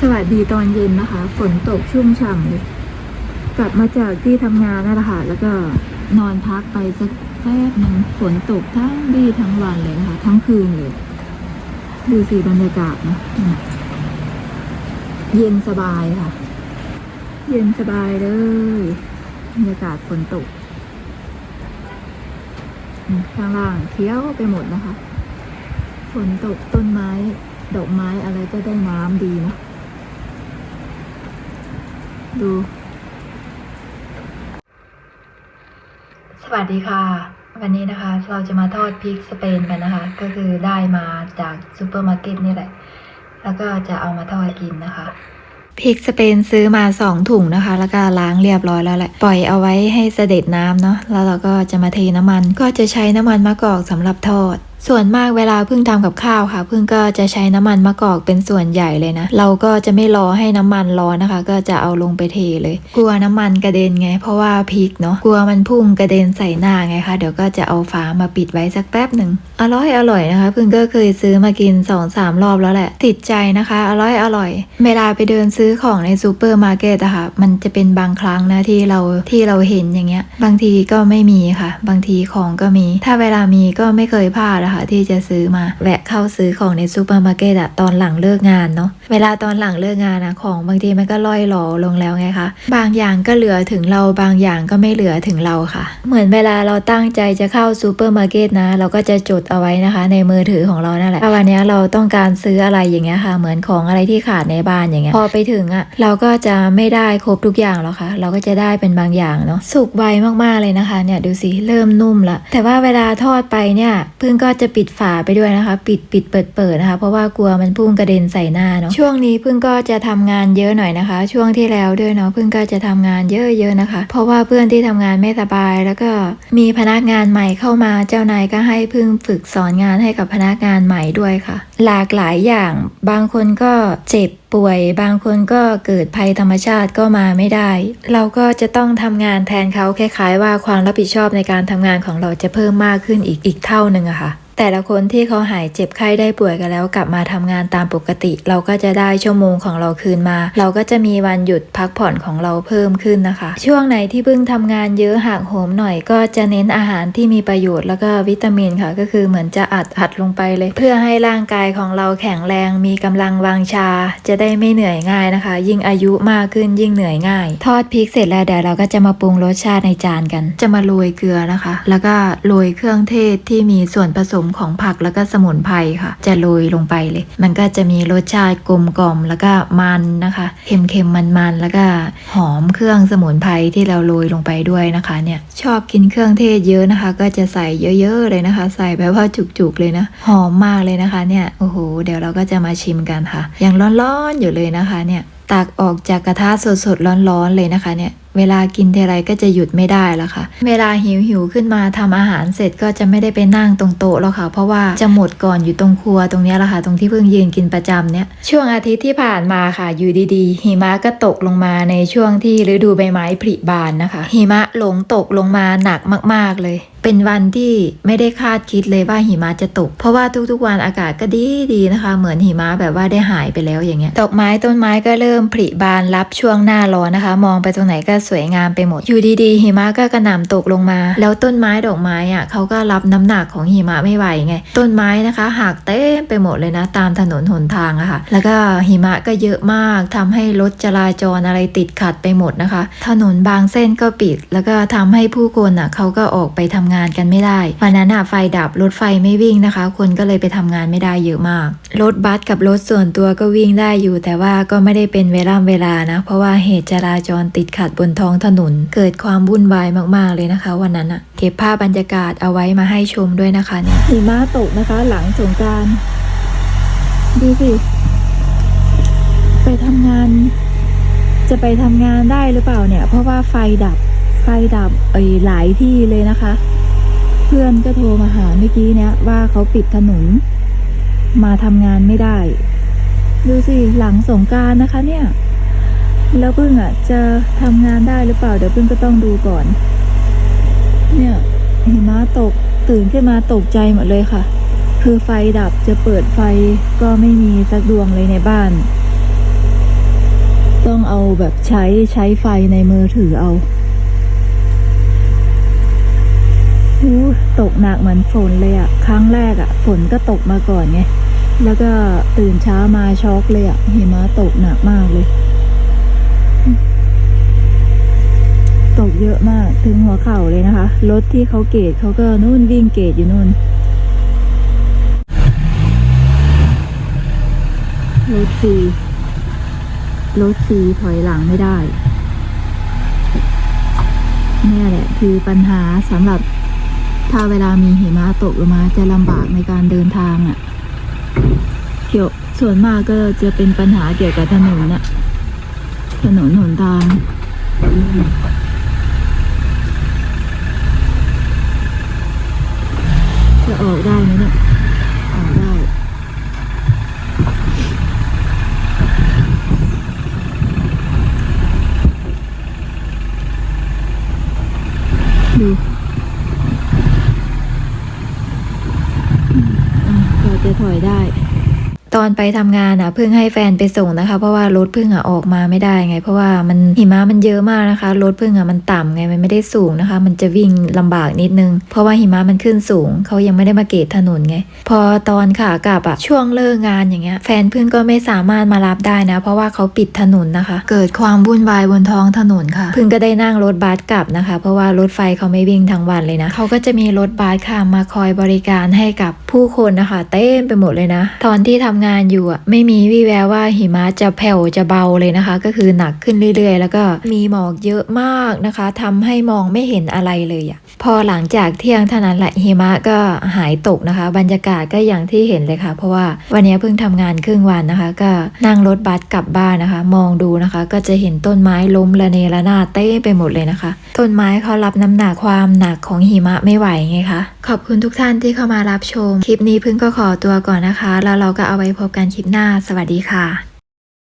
สวัสดีตอนเย็นนะคะ ฝนตกชุ่มฉ่ำกลับมาจากที่ทำงานนั่นแหละค่ะแล้วก็นอนพักไปสักแป๊บหนึ่งฝนตกทั้งวี่ทั้งวันเลยนะคะ ทั้งคืนเลย ดูสิบรรยากาศนะเย็นสบายค่ะ เย็นสบายเลยบรรยากาศฝนตกข้างล่างเขียวไปหมดนะคะ ฝนตกต้นไม้ ดอกไม้อะไรก็ได้น้ำดีนะ ดู สวัสดีค่ะ วันนี้นะคะ เราจะมาทอดพริกสเปนกันนะคะ ก็คือได้มาจากซูเปอร์มาร์เก็ตนี่แหละ แล้วก็จะเอามาทอดกินนะคะพริกสเปนซื้อมาสองถุงนะคะ แล้วก็ล้างเรียบร้อยแล้วแหละ ปล่อยเอาไว้ให้เสด็จน้ำเนาะแล้วเราก็จะมาเทน้ำมัน ก็จะใช้น้ำมันมะกอกสำหรับทอด ส่วนมากเวลาพิ่งทำกับข้าวค่ะพิ่งก็จะใช้น้ำมันมะกอกเป็นส่วนใหญ่เลยนะ เราก็จะไม่รอให้น้ำมันร้อนนะคะ ก็จะเอาลงไปเทเลย กลัวน้ำมันกระเด็นไง เพราะว่าพริกเนาะกลัวมันพุ่งกระเด็นใส่หน้าไงคะเดี๋ยวก็จะเอาฝามาปิดไว้สักแป๊บหนึ่งอร่อยอร่อยนะคะพิ่งก็เคยซื้อมากิน2อสามรอบแล้วแหละ ติดใจนะคะ อร่อยอร่อย เวลาไปเดินซื้อของในซูเปอร์มาร์เก็ตอะค่ะมันจะเป็นบางครั้งนะที่เราที่เราเห็นอย่างเงี้ย บางทีก็ไม่มีค่ะ บางทีของก็มี ถ้าเวลามีก็ไม่เคยพลาดนะคะที่จะซื้อมา แวะเข้าซื้อของในซูเปอร์มาร์เก็ตอะตอนหลังเลิกงานเนาะเวลาตอนหลังเลิกงานอะของบางทีมันก็ล่อยหลอลงแล้วไงคะบางอย่างก็เหลือถึงเราบางอย่างก็ไม่เหลือถึงเราค่ะ เหมือนเวลาเราตั้งใจจะเข้าซูเปอร์มาร์เก็ตนะ เราก็จะจดเอาไว้นะคะ ในมือถือของเรานั่นแหละถ้าวันนี้เราต้องการซื้ออะไรอย่างเงี้ยค่ะ เหมือนของอะไรที่ขาดในบ้านอย่างเงี้ยพอไปถึงอะเราก็จะไม่ได้ครบทุกอย่างหรอกค่ะ เราก็จะได้เป็นบางอย่างเนาะสุกไวมากๆเลยนะคะ เนี่ยดูสิเริ่มนุ่มละแต่ว่าเวลาทอดไปเนี่ยเพิ่งก็จะปิดฝาไปด้วยนะคะ ปิดปิดเปิดเปิดนะคะ เพราะว่ากลัวมันพุ่งกระเด็นใส่หน้าเนาะช่วงนี้พิ่งก็จะทำงานเยอะหน่อยนะคะ ช่วงที่แล้วด้วยเนาะพิ่งก็จะทำงานเยอะๆนะคะ เพราะว่าเพื่อนที่ทำงานไม่สบาย แล้วก็มีพนักงานใหม่เข้ามาเจ้านายก็ให้พิ่งฝึกสอนงานให้กับพนักงานใหม่ด้วยค่ะ หลากหลายอย่างบางคนก็เจ็บป่วย บางคนก็เกิดภัยธรรมชาติก็มาไม่ได้ เราก็จะต้องทำงานแทนเขาคล้ายๆ ว่าความรับผิดชอบในการทำงานของเราจะเพิ่มมากขึ้นอีกอีกเท่าหนึ่งอะค่ะ แต่ละคนที่เขาหายเจ็บไข้ได้ป่วยกันแล้วกลับมาทำงานตามปกติ เราก็จะได้ชั่วโมงของเราคืนมา เราก็จะมีวันหยุดพักผ่อนของเราเพิ่มขึ้นนะคะ ช่วงไหนที่เพิ่งทำงานเยอะหักโหมหน่อย ก็จะเน้นอาหารที่มีประโยชน์แล้วก็วิตามินค่ะ ก็คือเหมือนจะอัดอัดลงไปเลย เพื่อให้ร่างกายของเราแข็งแรงมีกำลังวังชา จะได้ไม่เหนื่อยง่ายนะคะ ยิ่งอายุมากขึ้นยิ่งเหนื่อยง่าย ทอดพริกเสร็จแล้วเดี๋ยวเราก็จะมาปรุงรสชาติในจานกัน จะมาโรยเกลือนะคะ แล้วก็โรยเครื่องเทศที่มีส่วนผสมมของผักแล้วก็สมุนไพรค่ะ จะโรยลงไปเลย มันก็จะมีรสชาติกลมกล่อมแล้วก็มันนะคะเค็มๆมันๆแล้วก็หอมเครื่องสมุนไพรที่เราโรยลงไปด้วยนะคะเนี่ยชอบกินเครื่องเทศเยอะนะคะ ก็จะใส่เยอะๆเลยนะคะ ใส่แบบว่าจุกๆเลยนะ หอมมากเลยนะคะเนี่ยโอ้โหเดี๋ยวเราก็จะมาชิมกันค่ะ ยังร้อนๆอยู่เลยนะคะเนี่ยตักออกจากกระทะสดๆร้อนๆเลยนะคะเนี่ย เวลากินเทไรก็จะหยุดไม่ได้แล้วค่ะ เวลาหิวหิวขึ้นมาทำอาหารเสร็จก็จะไม่ได้ไปนั่งตรงโต๊ะแล้วค่ะ เพราะว่าจะหมดก่อนอยู่ตรงครัวตรงนี้แหละค่ะ ตรงที่เพิ่งยืนกินประจำเนี่ย ช่วงอาทิตย์ที่ผ่านมาค่ะ อยู่ดีๆ หิมะก็ตกลงมาในช่วงที่ฤดูใบไม้ผลิบานนะคะ หิมะหลงตกลงมาหนักมาก ๆ เลย เป็นวันที่ไม่ได้คาดคิดเลยว่าหิมะจะตก เพราะว่าทุกๆวันอากาศก็ดีดีๆนะคะ เหมือนหิมะแบบว่าได้หายไปแล้วอย่างเงี้ย ดอกไม้ต้นไม้ก็เริ่มผลิบานรับช่วงหน้าร้อนนะคะ มองไปตรงไหนก็สวยงามไปหมด อยู่ดีๆหิมะก็กระหน่ำตกลงมา แล้วต้นไม้ดอกไม้อะเขาก็รับน้ำหนักของหิมะไม่ไหวไง ต้นไม้นะคะหักเต็มไปหมดเลยนะ ตามถนนหนทางอะค่ะ แล้วก็หิมะก็เยอะมากทำให้รถจราจรอะไรติดขัดไปหมดนะคะ ถนนบางเส้นก็ปิด แล้วก็ทำให้ผู้คนอะเขาก็ออกไปทำงานกันไม่ได้วันนั้นอะไฟดับรถไฟไม่วิ่งนะคะ คนก็เลยไปทำงานไม่ได้เยอะมาก รถบัสกับรถส่วนตัวก็วิ่งได้อยู่ แต่ว่าก็ไม่ได้เป็นเวลาเวลานะ เพราะว่าเหตุจราจรติดขัดบนท้องถนน เกิดความวุ่นวายมากๆเลยนะคะ วันนั้นอะเก็บภาพบรรยากาศเอาไว้มาให้ชมด้วยนะคะเนี่ยหิมะตกนะคะ หลังสงการดูสิ ไปทำงาน จะไปทำงานได้หรือเปล่าเนี่ย เพราะว่าไฟดับ ไฟดับเอ้ยหลายที่เลยนะคะ เพื่อนก็โทรมาหาเมื่อกี้เนี่ยว่าเขาปิดถนน มาทำงานไม่ได้ ดูสิ หลังสงการนะคะเนี่ย แล้วพึ่งอะจะทำงานได้หรือเปล่า เดี๋ยวพึ่งก็ต้องดูก่อน เนี่ยหิมะตกตื่นขึ้นมาตกใจหมดเลยค่ะ คือไฟดับจะเปิดไฟก็ไม่มีสักดวงเลยในบ้าน ต้องเอาแบบใช้ใช้ไฟในมือถือเอาอู้ตกหนักเหมือนฝนเลยอะครั้งแรกอะฝนก็ตกมาก่อนไง แล้วก็ตื่นเช้ามาช็อกเลยอะหิมะตกหนักมากเลย ตกเยอะมากถึงหัวเข่าเลยนะคะ รถที่เขาเกตเขาก็นู่นวิ่งเกตอยู่นู่นรถฟรีรถฟรีถอยหลังไม่ได้นี่แหละคือปัญหาสำหรับถ้าเวลามีหิมะตกลงมาจะลำบากในการเดินทางอะ่ะ เกี่ยวส่วนมากก็จะเป็นปัญหาเกี่ยวกับถนนน่ะถนนหนทาง จะ ออกได้ไหมเนี่ยออกได้ดูอืมอะก็จะถอยได้ ตอนไปทำงานอะเพิ่งให้แฟนไปส่งนะคะ เพราะว่ารถเพิ่งอะออกมาไม่ได้ไง เพราะว่ามันหิมะมันเยอะมากนะคะรถเพิ่งอะมันต่ำไงมันไม่ได้สูงนะคะ มันจะวิ่งลำบากนิดนึง เพราะว่าหิมะมันขึ้นสูงเขายังไม่ได้มาเกตถนนไง พอตอนขากลับอะช่วงเลิกงานอย่างเงี้ย แฟนเพิ่งก็ไม่สามารถมารับได้นะ เพราะว่าเขาปิดถนนนะคะ เกิดความวุ่นวายบนท้องถนนค่ะ เพิ่งก็ได้นั่งรถบัสกลับนะคะ เพราะว่ารถไฟเขาไม่วิ่งทั้งวันเลยนะเขาก็จะมีรถบัสค่ะมาคอยบริการให้กับผู้คนนะคะเต็มไปหมดเลยนะ ตอนที่ทำงานอยู่อะไม่มีวี่แววว่าหิมะจะแผ่วจะเบาเลยนะคะ ก็คือหนักขึ้นเรื่อยๆ แล้วก็มีหมอกเยอะมากนะคะทำให้มองไม่เห็นอะไรเลยอะพอหลังจากเที่ยงเท่านั้นแหละหิมะก็หายตกนะคะ บรรยากาศก็อย่างที่เห็นเลยค่ะ เพราะว่าวันนี้เพิ่งทำงานครึ่งวันนะคะ ก็นั่งรถบัสกลับบ้านนะคะ มองดูนะคะ ก็จะเห็นต้นไม้ล้มระเนระนาดเต้ไปหมดเลยนะคะ ต้นไม้เขารับน้ำหนักความหนักของหิมะไม่ไหวไงคะขอบคุณทุกท่านที่เข้ามารับชม คลิปนี้เพิ่งก็ขอตัวก่อนนะคะ แล้วเราก็เอาไว้พบกันคลิปหน้า สวัสดีค่ะ